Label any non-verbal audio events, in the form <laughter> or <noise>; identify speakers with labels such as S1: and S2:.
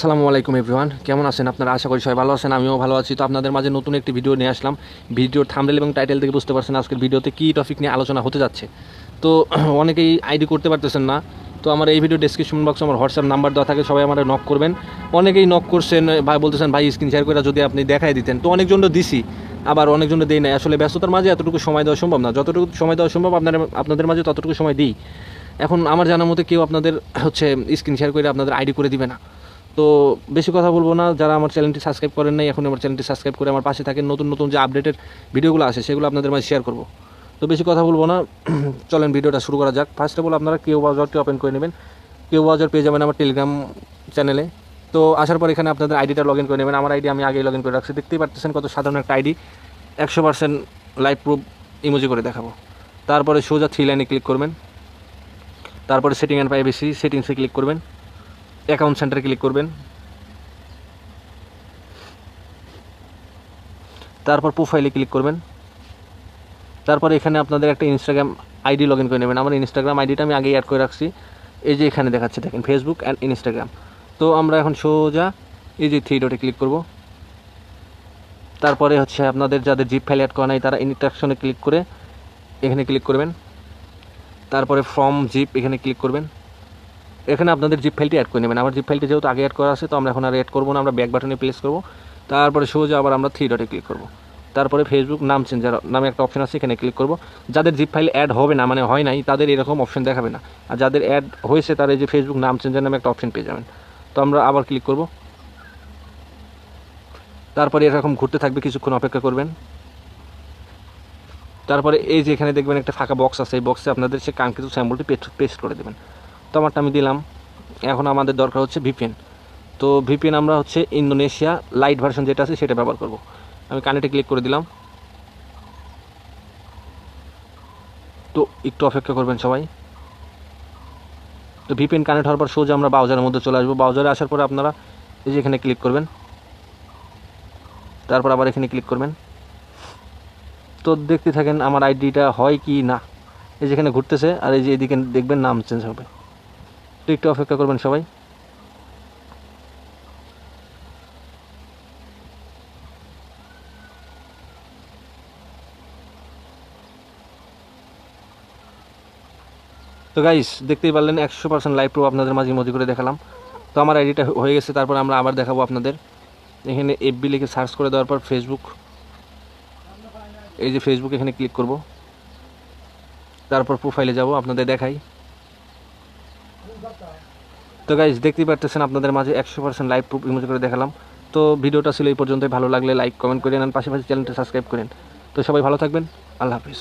S1: আসসালামু আলাইকুম এভরিওয়ান। কেমন আছেন আপনারা? আশা করি সবাই ভালো আছেন, আমিও ভালো আছি। তো আপনাদের মাঝে নতুন একটি ভিডিও নিয়ে আসলাম। ভিডিওর থামডেল এবং টাইটেল থেকে বুঝতে পারছেন আজকের ভিডিওতে কী টপিক নিয়ে আলোচনা হতে যাচ্ছে। তো <clears throat> অনেকেই আইডি করতে পারতেছেন না। তো আমার এই ভিডিও ডেসক্রিপশন বক্সে আমার হোয়াটসঅ্যাপ নাম্বার দেওয়া থাকে, সবাই আমার নক করবেন। অনেকেই নক করছেন ভাই বলতেছেন, ভাই স্ক্রিন শেয়ার করে যদি আপনি দেখাই দিতেন। তো অনেকজন দিছি, আবার অনেকজন দেই নাই। আসলে ব্যস্ততার মাঝে এতটুকু সময় দেওয়া সম্ভব না। যতটুকু সময় দেওয়া সম্ভব, আপনার, আপনাদের মাঝে ততটুকু সময় দিই। এখন আমার জানার মতে কেউ আপনাদের, হচ্ছে স্ক্রিন শেয়ার করে আপনাদের আইডি করে দিবে না। তো বেশি কথা বলব না। যারা আমার চ্যানেলটি সাবস্ক্রাইব করেন নাই এখন আমার চ্যানেলটি সাবস্ক্রাইব করে আমার পাশে থাকেন। নতুন নতুন যে আপডেটের ভিডিওগুলো আসে, সেগুলো আপনাদের মাঝে শেয়ার করব। তো বেশি কথা বলব না। <clears throat> চলেন ভিডিওটা শুরু করা যাক। ফার্স্ট অফ অল আপনারা কেউ ব্রাউজারটি ওপেন করে নেবেন। কেউ ব্রাউজার পেয়ে যাবেন আমার টেলিগ্রাম চ্যানেলে তো আসার পর এখানে আপনাদের আইডিটা লগ ইন করে নেবেন। আমার আইডি আমি আগেই লগ ইন করে রাখছি। দেখতেই পারতেছেন কত সাধারণ একটা আইডি একশো পার্সেন্ট লাইভ প্রুফ ইমোজি করে দেখাবো। তারপরে সোজা থ্রি লাইনে ক্লিক করবেন। তারপরে সেটিং অ্যান্ড প্রাইভেসি সেটিংসে ক্লিক করবেন। অ্যাকাউন্ট সেন্টারে ক্লিক করবেন। তারপর প্রোফাইলে ক্লিক করবেন। তারপরে এখানে আপনাদের একটা ইনস্টাগ্রাম আইডি লগ ইন করে নেবেন। আমার ইনস্টাগ্রাম আইডিটা আমি আগেই অ্যাড করে রাখছি। এই যে এখানে দেখাচ্ছে, দেখেন ফেসবুক অ্যান্ড ইনস্টাগ্রাম তো আমরা এখন সোজা এই যে থ্রি ডটে ক্লিক করব। তারপরে হচ্ছে আপনাদের যাদের জিপ ফাইল অ্যাড করা নাই, তারা ইন্ট্রাকশনে ক্লিক করে এখানে ক্লিক করবেন। তারপরে ফর্ম জিপ এখানে ক্লিক করবেন। এখানে আপনাদের জিপ ফাইলটি অ্যাড করে নেবেন। আমার জিপ ফাইলটি যেহেতু আগে অ্যাড করা আছে, তো আমরা এখন আর অ্যাড করব না। আমরা ব্যাক বাটনে প্লেস করব। তারপরে সোজা আবার আমরা থ্রি ডটে ক্লিক করব। তারপরে ফেসবুক নাম চেঞ্জার নামে একটা অপশন আছে, এখানে ক্লিক করব। যাদের জিপ ফাইল অ্যাড হবে না মানে হয় নাই, তাদের এরকম অপশন দেখাবে না। আর যাদের অ্যাড হয়েছে, তারা এই যে ফেসবুক নাম চেঞ্জার নামে একটা অপশন পেয়ে যাবেন। তো আমরা আবার ক্লিক করব। তারপরে এরকম ঘুরতে থাকবে, কিছুক্ষণ অপেক্ষা করবেন। তারপরে এই যে এখানে দেখবেন একটা ফাঁকা বক্স আছে। এই বক্সে আপনাদের সে কাঙ্ক্ষিত স্যাম্পলটি পেস্ট করে দেবেন। তো আমারটা আমি দিলাম। এখন আমাদের দরকার হচ্ছে ভিপিএন তো ভিপিএন আমরা হচ্ছে ইন্দোনেশিয়া লাইট ভার্সন যেটা আছে সেটা ব্যবহার করব। আমি কানেক্টে ক্লিক করে দিলাম। তো একটু অপেক্ষা করবেন সবাই। তো ভিপিএন কানেক্ট হওয়ার পর সোজা আমরা ব্রাউজারের মধ্যে চলে আসব। ব্রাউজারে আসার পরে আপনারা এই যে এখানে ক্লিক করবেন। তারপর আবার এখানে ক্লিক করবেন। তো দেখতে থাকেন আমার আইডিটা হয় কি না। এই যেখানে ঘুরতেছে আর এই যে এদিকে দেখবেন নাম চেঞ্জ হবে। তো একটু অপেক্ষা করবেন সবাই। তো গাইস দেখতেই পারলেন, একশো পার্সেন্ট লাইভ প্রুফ আপনাদের মাঝে মধ্যে করে দেখালাম। তো আমার আইডিটা হয়ে গেছে, তারপর আমরা আবার দেখাবো আপনাদের। এখানে এফবি লিখে সার্চ করে দেওয়ার পর ফেসবুক এই যে ফেসবুক এখানে ক্লিক করব। তারপর প্রোফাইলে যাব, আপনাদের দেখাই। তো গাইজ দেখতেই পারতেছেন, আপনাদের মাঝে একশো পার্সেন্ট লাইভ প্রুফ ইমোজ করে দেখালাম। তো ভিডিওটা ছিল এই পর্যন্তই, ভালো লাগলে লাইক কমেন্ট করে নেন, পাশাপাশি চ্যানেলটা সাবস্ক্রাইব করেন তো সবাই ভালো থাকবেন, আল্লাহ হাফিজ।